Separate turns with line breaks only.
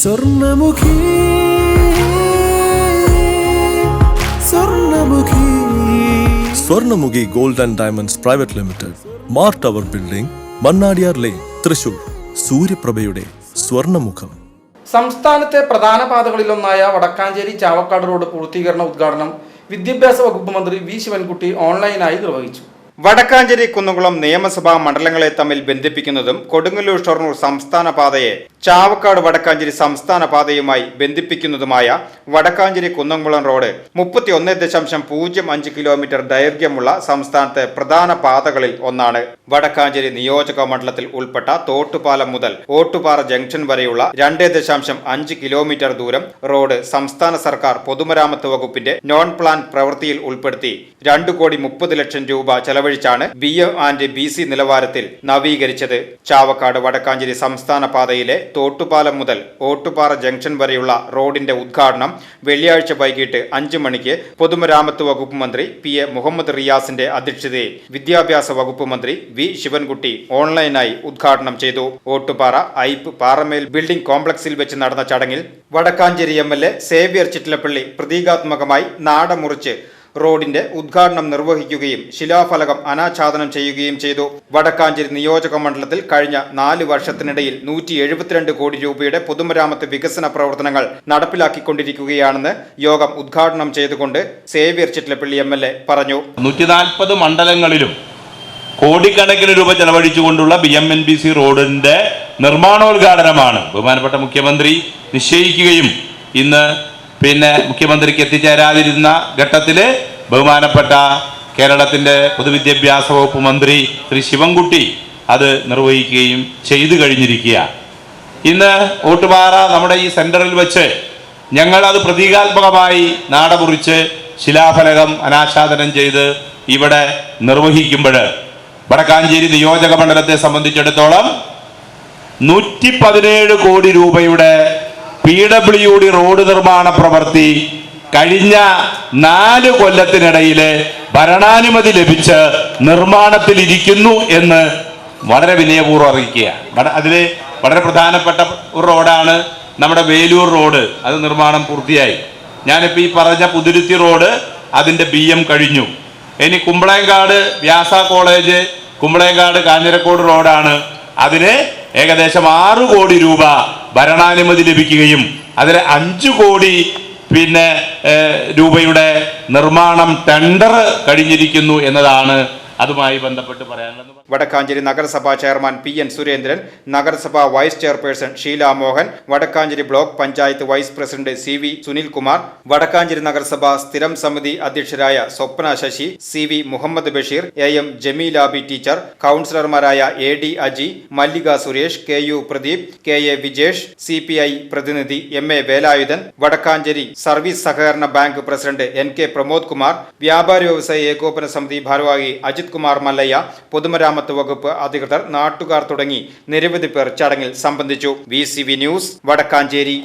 Swarnamukhi Swarnamukhi.
Swarnamukhi gold and diamonds private limited Mar tower building Mannadiyar lane Thrissur. സൂര്യപ്രഭയുടെ സ്വർണമുഖം.
സംസ്ഥാനത്തെ പ്രധാന പാതകളിലൊന്നായ Vadakkanchery Chavakkad road പൂർത്തീകരണ ഉദ്ഘാടനം വിദ്യാഭ്യാസ വകുപ്പ് മന്ത്രി വി ശിവൻകുട്ടി ഓൺലൈനായി നിർവഹിച്ചു.
വടക്കാഞ്ചേരി കുന്നംകുളം നിയമസഭാ മണ്ഡലങ്ങളെ തമ്മിൽ ബന്ധിപ്പിക്കുന്നതും കൊടുങ്ങല്ലൂർ ഷൊർണൂർ സംസ്ഥാന പാതയെ ചാവക്കാട് വടക്കാഞ്ചേരി സംസ്ഥാന പാതയുമായി ബന്ധിപ്പിക്കുന്നതുമായ വടക്കാഞ്ചേരി കുന്നംകുളം റോഡ് മുപ്പത്തി ഒന്ന് ദശാംശം പൂജ്യം അഞ്ച് കിലോമീറ്റർ ദൈർഘ്യമുള്ള സംസ്ഥാനത്തെ പ്രധാന പാതകളിൽ ഒന്നാണ്. വടക്കാഞ്ചേരി നിയോജക മണ്ഡലത്തിൽ ഉൾപ്പെട്ട തോട്ടുപാലം മുതൽ ഓട്ടുപാറ ജംഗ്ഷൻ വരെയുള്ള രണ്ട് ദശാംശം അഞ്ച് കിലോമീറ്റർ ദൂരം റോഡ് സംസ്ഥാന സർക്കാർ പൊതുമരാമത്ത് വകുപ്പിന്റെ നോൺ പ്ലാൻ പ്രവൃത്തിയിൽ ഉൾപ്പെടുത്തി രണ്ടു കോടി മുപ്പത് ലക്ഷം രൂപ ചെലവഴിച്ചാണ് B A and B C നിലവാരത്തിൽ നവീകരിച്ചത്. ചാവക്കാട് വടക്കാഞ്ചേരി സംസ്ഥാന പാതയിലെ തോട്ടുപാലം മുതൽ ഓട്ടുപാറ ജംഗ്ഷൻ വരെയുള്ള റോഡിന്റെ ഉദ്ഘാടനം വെള്ളിയാഴ്ച വൈകിട്ട് അഞ്ചു മണിക്ക് പൊതുമരാമത്ത് വകുപ്പ് മന്ത്രി പി എ മുഹമ്മദ് റിയാസിന്റെ അധ്യക്ഷതയിൽ വിദ്യാഭ്യാസ വകുപ്പ് മന്ത്രി വി ശിവൻകുട്ടി ഓൺലൈനായി ഉദ്ഘാടനം ചെയ്തു. ഓട്ടുപാറ ഐപ്പ് പാറമേൽ ബിൽഡിംഗ് കോംപ്ലക്സിൽ വെച്ച് നടന്ന ചടങ്ങിൽ Vadakkancheri M L A Xavier Chittilappally പ്രതീകാത്മകമായി നാടമുറിച്ച് റോഡിന്റെ ഉദ്ഘാടനം നിർവഹിക്കുകയും ശിലാഫലകം അനാച്ഛാദനം ചെയ്യുകയും ചെയ്തു. വടക്കാഞ്ചേരി നിയോജക മണ്ഡലത്തിൽ കഴിഞ്ഞ നാല് വർഷത്തിനിടയിൽ നൂറ്റി എഴുപത്തിരണ്ട് കോടി രൂപയുടെ പൊതുമരാമത്ത് വികസന പ്രവർത്തനങ്ങൾ നടപ്പിലാക്കിക്കൊണ്ടിരിക്കുകയാണെന്ന് യോഗം ഉദ്ഘാടനം ചെയ്തുകൊണ്ട് Xavier Chittilappally M L A പറഞ്ഞു.
നൂറ്റി നാൽപ്പത് മണ്ഡലങ്ങളിലും കോടിക്കണക്കിന് രൂപ ചെലവഴിച്ചുകൊണ്ടുള്ള B M N B C റോഡിന്റെ നിർമ്മാണോദ്ഘാടനമാണ് ബഹുമാനപ്പെട്ട മുഖ്യമന്ത്രി നിശ്ചയിക്കുകയും ഇന്ന് പിന്നെ മുഖ്യമന്ത്രിക്ക് എത്തിച്ചേരാതിരുന്ന ഘട്ടത്തിൽ ബഹുമാനപ്പെട്ട കേരളത്തിന്റെ പൊതുവിദ്യാഭ്യാസ വകുപ്പ് മന്ത്രി ശ്രീ ശിവൻകുട്ടി അത് നിർവഹിക്കുകയും ചെയ്തു കഴിഞ്ഞിരിക്കുക ഇന്ന് ഓട്ടുപാറ നമ്മുടെ ഈ സെന്ററിൽ വെച്ച് ഞങ്ങളത് പ്രതീകാത്മകമായി നാടമുറിച്ച് ശിലാഫലകം അനാച്ഛാദനം ചെയ്ത് ഇവിടെ നിർവഹിക്കുമ്പോൾ വടക്കാഞ്ചേരി നിയോജക മണ്ഡലത്തെ സംബന്ധിച്ചിടത്തോളം നൂറ്റി പതിനേഴ് കോടി രൂപയുടെ പി ഡബ്ല്യു ഡി റോഡ് നിർമ്മാണ പ്രവൃത്തി കഴിഞ്ഞ നാല് കൊല്ലത്തിനിടയിലെ ഭരണാനുമതി ലഭിച്ച് നിർമ്മാണത്തിലിരിക്കുന്നു എന്ന് വളരെ വിനയപൂർവം അറിയിക്കുക അതിലെ വളരെ പ്രധാനപ്പെട്ട ഒരു റോഡാണ് നമ്മുടെ വേലൂർ റോഡ്. അത് നിർമ്മാണം പൂർത്തിയായി. ഞാനിപ്പോൾ ഈ പറഞ്ഞ പുതുരുത്തി റോഡ് അതിന്റെ ബി എം കഴിഞ്ഞു. ഇനി കുമ്പളയങ്കാട് വ്യാസ കോളേജ് കുമ്പളയങ്കാട് കാഞ്ഞിരക്കോട് റോഡാണ്. അതിന് ഏകദേശം ആറ് കോടി രൂപ ഭരണാനുമതി ലഭിക്കുകയും അതിൽ അഞ്ചു കോടി പിന്നെ രൂപയുടെ നിർമ്മാണം ടെൻഡർ കഴിഞ്ഞിരിക്കുന്നു എന്നതാണ് അതുമായി ബന്ധപ്പെട്ട് പറയാനുള്ളത്
വടക്കാഞ്ചേരി നഗരസഭാ ചെയർമാൻ പി എൻ സുരേന്ദ്രൻ നഗരസഭാ vice chairperson Sheela Mohan Vadakkancheri block panchayat vice president C V Sunilkumar Vadakkancheri നഗരസഭാ സ്ഥിരം സമിതി അധ്യക്ഷരായ Swapna Sasi C V Muhammad Basheer A M Jameelabi teacher കൗൺസിലർമാരായ A D Aji Mallika Suresh K U Pradeep K A Vijesh C P I പ്രതിനിധി M A Velayudhan Vadakkancheri service സഹകരണ bank president N K Pramod Kumar വ്യാപാര വ്യവസായ ഏകോപന സമിതി ഭാരവാഹി അജിത് കുമാർ മല്ലയ്യ പൊതുമരാമത്ത് വകുപ്പ് അധികൃതർ നാട്ടുകാർ തുടങ്ങി നിരവധി പേർ ചടങ്ങിൽ സംബന്ധിച്ചു. V news Vadakkancheri.